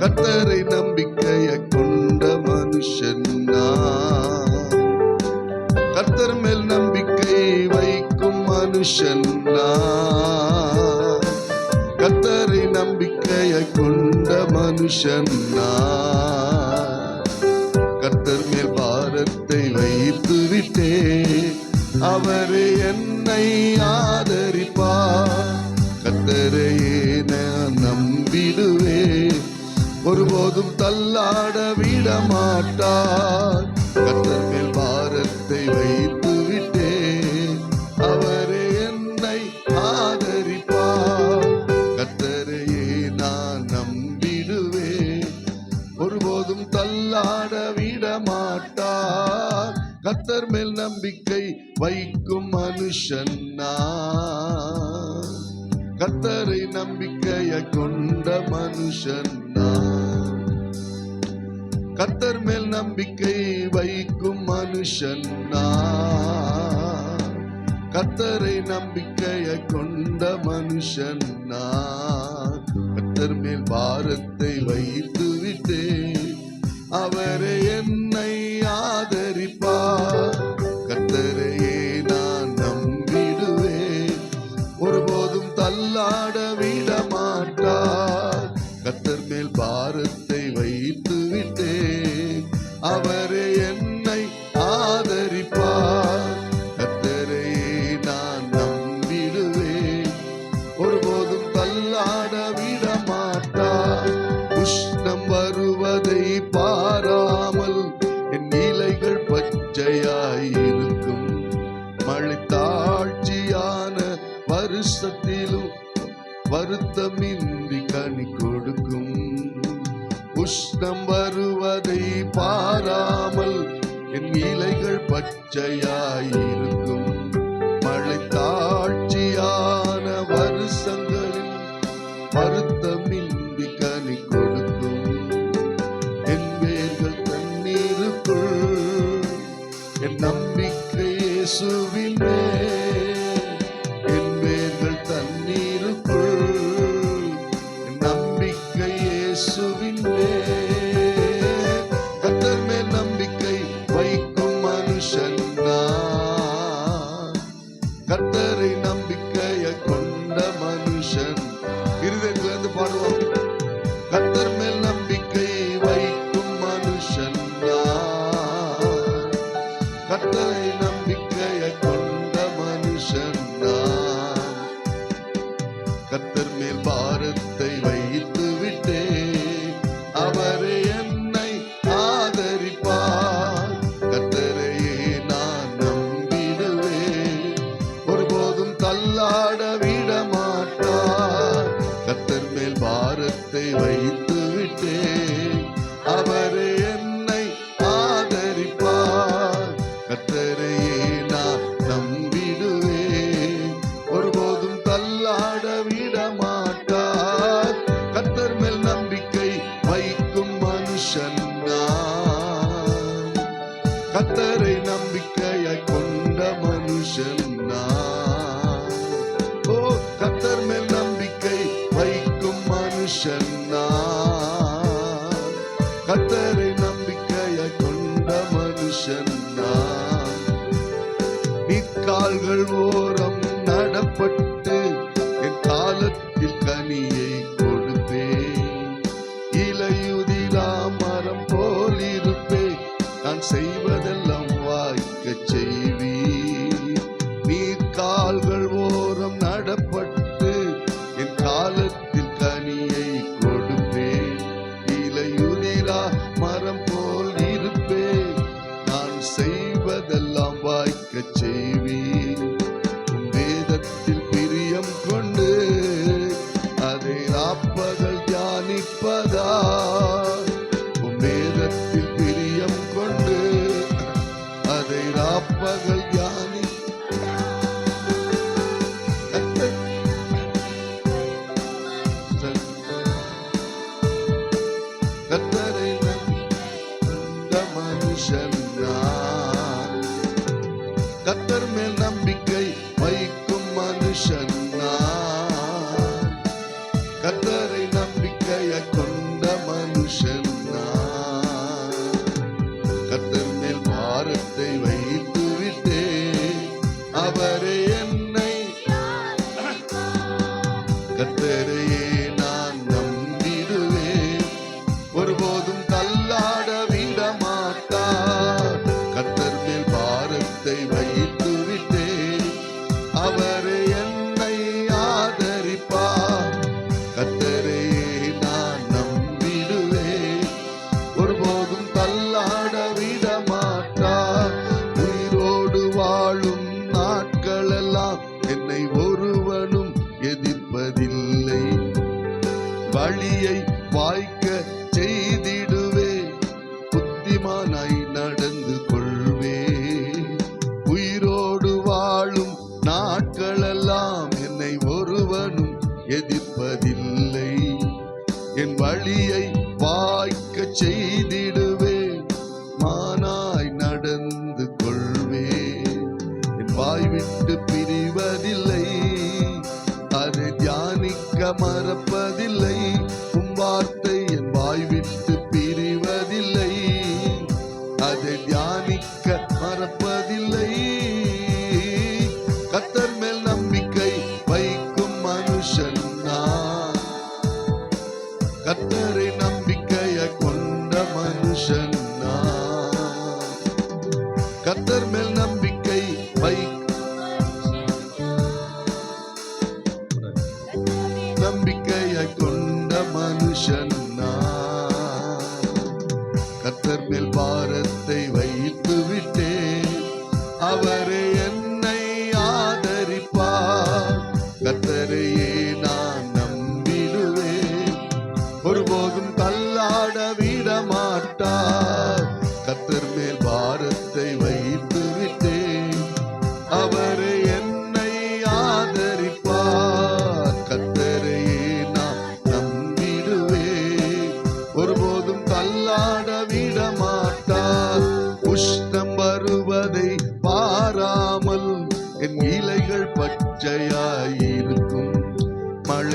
கத்தரை நம்பிக்கைய கொண்ட மனுஷன் நான். கத்தர் மேல் நம்பிக்கை வைக்கும் மனுஷன் நான். கத்தரை நம்பிக்கைய கொண்ட மனுஷன் நான். கத்தர் மேல் பாரத்தை வைத்து விட்டே அவரே என்னை ஆதரிப்பார் ஒருபோதும் தள்ளாட விட மாட்டார் கத்தர் மேல் பாரத்தை வைத்து விட்டே அவரே என்னை ஆதரிப்பார். கத்தரையே நான் நம்பிடுவேன். ஒருபோதும் தள்ளாட விட மாட்டார் கத்தர் மேல் நம்பிக்கை வைக்கும் மனுஷன் நான். கத்தரை நம்பிக்கையை கொண்ட மனுஷன் கத்தர் மேல் நம்பிக்கை வைக்கும் மனுஷன் நான். கத்தரை நம்பிக்கையை கொண்ட மனுஷன் நான். கத்தர் மேல் பாரத்தை வைத்து விட்டேன் அவரை என்னை வருவதை பாராமல் என் இலைகள் பச்சையாயிருக்கும். மழை தாழ்ச்சியான வருஷங்களில் வருத்தமின்றி கனி கொடுக்கும். என் வேர்கள் தண்ணீருக்குள் என் நம்பிக்கை சுவி பாரத்தை வைத்து விட்டே மனுஷன் நான் கர்த்தரை நம்பிக்கையை கொண்ட மனுஷன் நான் நிற்கால்கள் ஓரம் நடப்பட்டு என் காலத்தில் கனியை கொடுப்பேன் இலையுதிலா மரம் போல் இருப்பேன் நான் செய்வதெல்லாம் வாய்க்கச் செய்ய தியானிப்பதா உன் பிரியம் கொண்டு அதை ராப்பகல் யானி கத்தரை மறுத்து வாய் விட்டு பிரிவதில்லை. அது தியானிக்க மறப்பதில்லை. கத்தர் மேல் பாரத்தை வை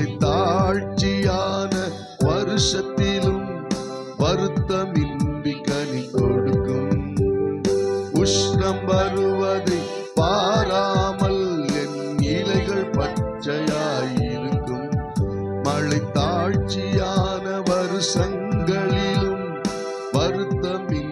தாழ்ச்சியான வருஷத்திலும் வருத்தமின்றி கனி கொடுக்கும். உஷ்ணம் வருவதை பாராமல் என் இலைகள் பச்சையாயிருக்கும். மழை தாழ்ச்சியான வருஷங்களிலும் வருத்தமின்றி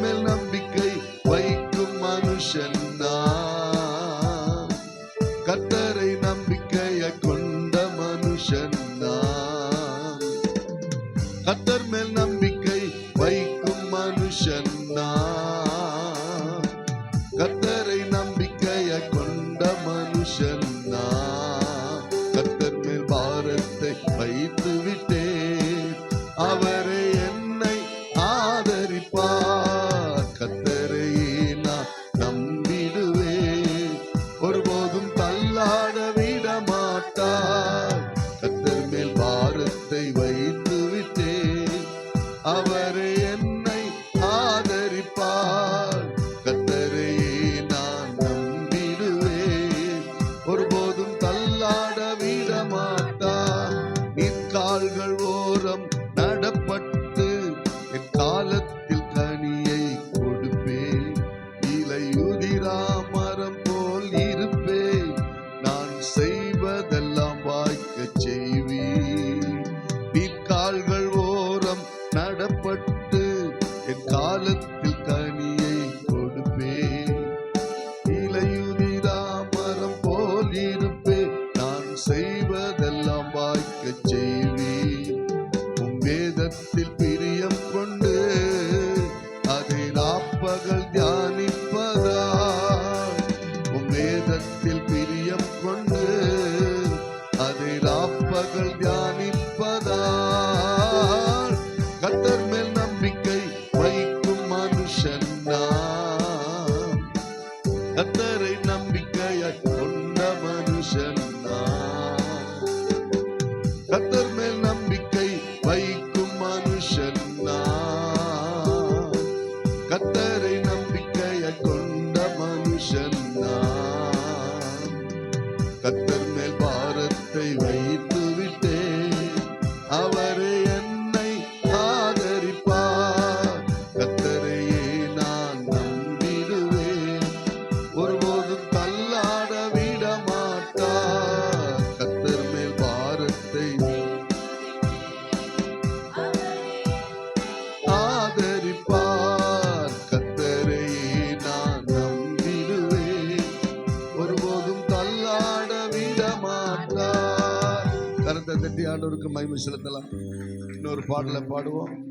மேல் நம்பிக்கை வைக்கும் மனுஷன் தான். கத்தரை நம்பிக்கைய கொண்ட மனுஷன் தான். கத்தர் மேல் நம்பிக்கை வைக்கும் மனுஷன் தான். கத்தரை கொண்ட மனுஷன் தான். அவரே da, da, da. செலுத்தலாம் இன்னொரு பாடலை பாடுவோம்.